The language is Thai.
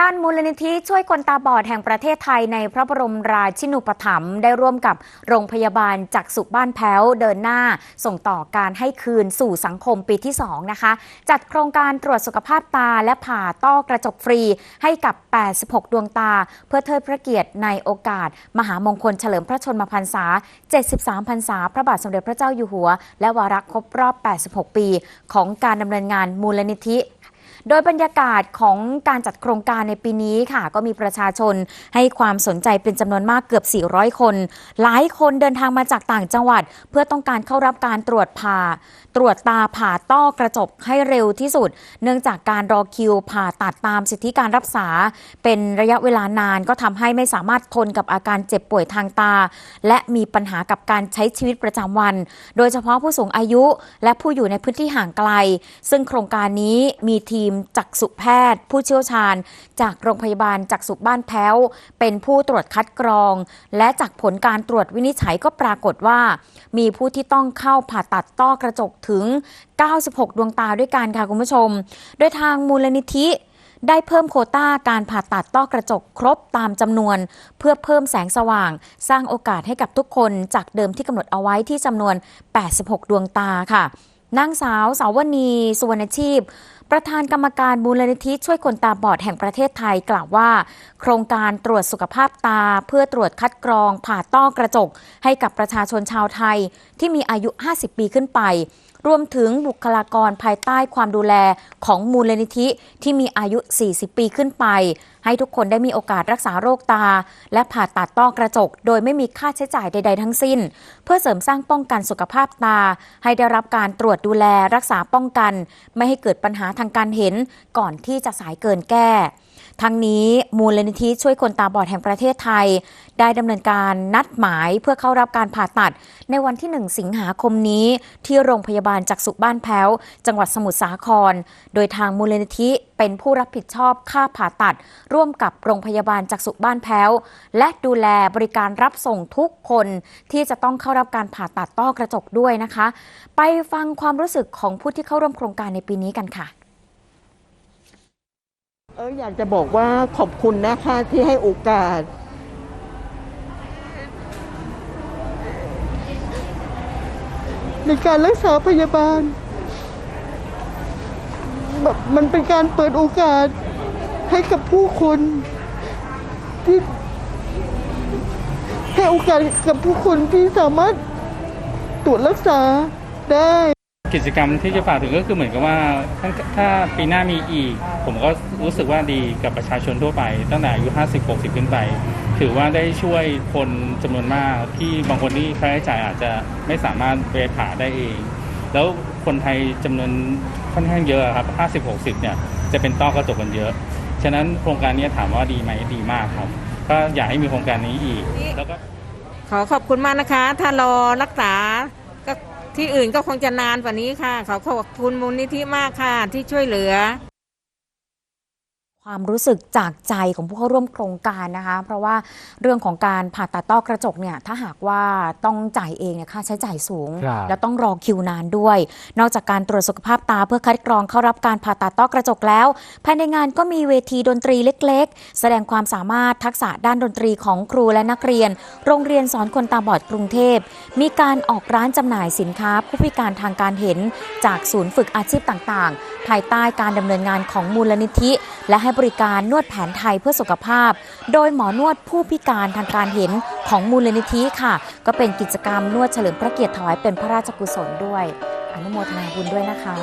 ด้านมูลนิธิช่วยคนตาบอดแห่งประเทศไทยในพระบรมราชินูปถัมภ์ได้ร่วมกับโรงพยาบาลจักษุบ้านแพ้วเดินหน้า ส่งต่อการให้คืนสู่สังคมปีที่ 2 นะคะ จัดโครงการตรวจสุขภาพตาและผ่าต้อกระจกฟรีให้กับ 86 ดวงตา เพื่อเทิดพระเกียรติในโอกาส มหามงคลเฉลิมพระชนมพรรษา 73 พรรษา พระบาทสมเด็จพระเจ้าอยู่หัว และวาระครบรอบ 86 ปี ของการดำเนินงานมูลนิธิ โดยบรรยากาศของการจัดโครงการในปีนี้ค่ะ ก็มีประชาชนให้ความสนใจเป็นจำนวนมากเกือบ 400 คน หลายคนเดินทางมาจากต่างจังหวัด เพื่อต้องการเข้ารับการตรวจผ่า ตรวจตาผ่าต้อกระจกให้เร็วที่สุด เนื่องจากการรอคิวผ่าตัดตามสิทธิการรักษา เป็นระยะเวลานานก็ทำให้ไม่สามารถทนกับอาการเจ็บป่วยทางตา และมีปัญหากับการใช้ชีวิตประจำวัน โดยเฉพาะผู้สูงอายุและผู้อยู่ในพื้นที่ห่างไกล ซึ่งโครงการนี้มีทีมจักษุแพทย์ ผู้เชี่ยวชาญ จากโรงพยาบาลจักษุบ้านแพ้ว เป็นผู้ตรวจคัดกรอง และจากผลการตรวจวินิจฉัยก็ปรากฏว่า มีผู้ที่ต้องเข้าผ่าตัดต้อกระจกถึง 96 ดวงตาด้วยกันค่ะคุณผู้ชม โดยทางมูลนิธิได้เพิ่มโคต้าการผ่าตัดต้อกระจกครบตามจำนวน เพื่อเพิ่มแสงสว่าง สร้างโอกาสให้กับทุกคนจากเดิมที่กำหนดเอาไว้ที่จำนวน 86 ดวงตาค่ะ นางสาวสาวณีสุวรรณชีพ ประธานกรรมการมูลนิธิช่วยคนตาบอดแห่งประเทศไทยกล่าวว่า โครงการตรวจสุขภาพตา เพื่อตรวจคัดกรองผ่าต้อกระจก ให้กับประชาชนชาวไทยที่มีอายุ 50 ปีขึ้นไป รวมถึงบุคลากรภายใต้ความดูแลของมูลนิธิที่มีอายุ 40 ปีขึ้นไป ให้ทุกคนได้มีโอกาสรักษาโรคตา และผ่าตัดต้อกระจก โดยไม่มีค่าใช้จ่ายใด ๆ ทั้งสิ้น เพื่อเสริมสร้างป้องกันสุขภาพตา ให้ได้รับการตรวจดูแลรักษาป้องกัน ไม่ให้เกิดปัญหาทางการเห็นก่อนที่จะสายเกินแก้ทั้งนี้มูลนิธิช่วยคนตาบอดแห่งประเทศไทย ได้ดำเนินการนัดหมายเพื่อเข้ารับการผ่าตัดในวันที่ 1 สิงหาคมนี้ที่โรงพยาบาลจักษุบ้านแพ้ว จังหวัดสมุทรสาคร โดยทางมูลนิธิเป็นผู้รับผิดชอบค่าผ่าตัด ร่วมกับโรงพยาบาลจักษุบ้านแพ้ว และดูแลบริการรับส่งทุกคนที่จะต้องเข้ารับการผ่าตัดต้อกระจกด้วยนะคะ ไปฟังความรู้สึกของผู้ที่เข้าร่วมโครงการในปีนี้กันค่ะเอออยากจะบอกว่าขอบคุณนะคะที่ให้โอกาส ในการรักษาพยาบาลแบบมันเป็นการเปิดโอกาสให้กับผู้คนที่ให้โอกาสกับผู้คนที่สามารถตรวจรักษาได้กิจกรรมที่จะฝากถึงก็คือเหมือนกับว่าถ้าถ้าปีหน้ามีอีก ผมก็รู้สึกว่าดีกับประชาชนทั่วไป ตั้งแต่อายุ 50 60 ขึ้นไป ถือว่าได้ช่วยคนจำนวนมากที่บางคนที่ค่าใช้จ่ายอาจจะไม่สามารถไปผ่าได้เอง แล้วคนไทยจำนวนค่อนข้างเยอะครับ 50 60 เนี่ย จะเป็นต้อกระจกกันเยอะ ฉะนั้นโครงการนี้ถามว่าดีไหมดีมากครับ ก็อยากให้มีโครงการนี้อีก แล้วก็ ขอขอบคุณมากนะคะ ถ้ารอรักษาก็ที่อื่นก็คงจะนานกว่านี้ค่ะ ขอขอบคุณมูลนิธิมากค่ะที่ช่วยเหลือ ความรู้สึกจากใจของผู้เข้าร่วมโครงการนะคะ เพราะว่าเรื่องของการผ่าตัดต้อกระจกเนี่ยถ้าหากว่าต้องจ่ายเองเนี่ยค่าใช้จ่ายสูง ครับแล้วต้องรอคิวนานด้วย นอกจากการตรวจสุขภาพตาเพื่อคัดกรองเข้ารับการผ่าตัดต้อกระจกแล้ว ภายในงานก็มีเวทีดนตรีเล็ก ๆ แสดงความสามารถทักษะด้านดนตรีของครูและนักเรียน โรงเรียนสอนคนตาบอดกรุงเทพ มีการออกร้านจำหน่ายสินค้า ผู้พิการทางการเห็น จากศูนย์ฝึกอาชีพต่างๆ ภายใต้การดำเนินงานของมูลนิธิ และให้บริการนวดแผนไทยเพื่อสุขภาพ โดยหมอนวดผู้พิการทางการเห็นของมูลนิธิค่ะ ก็เป็นกิจกรรมนวดเฉลิมพระเกียรติถวายเป็นพระราชกุศลด้วย อนุโมทนาบุญด้วยนะคะ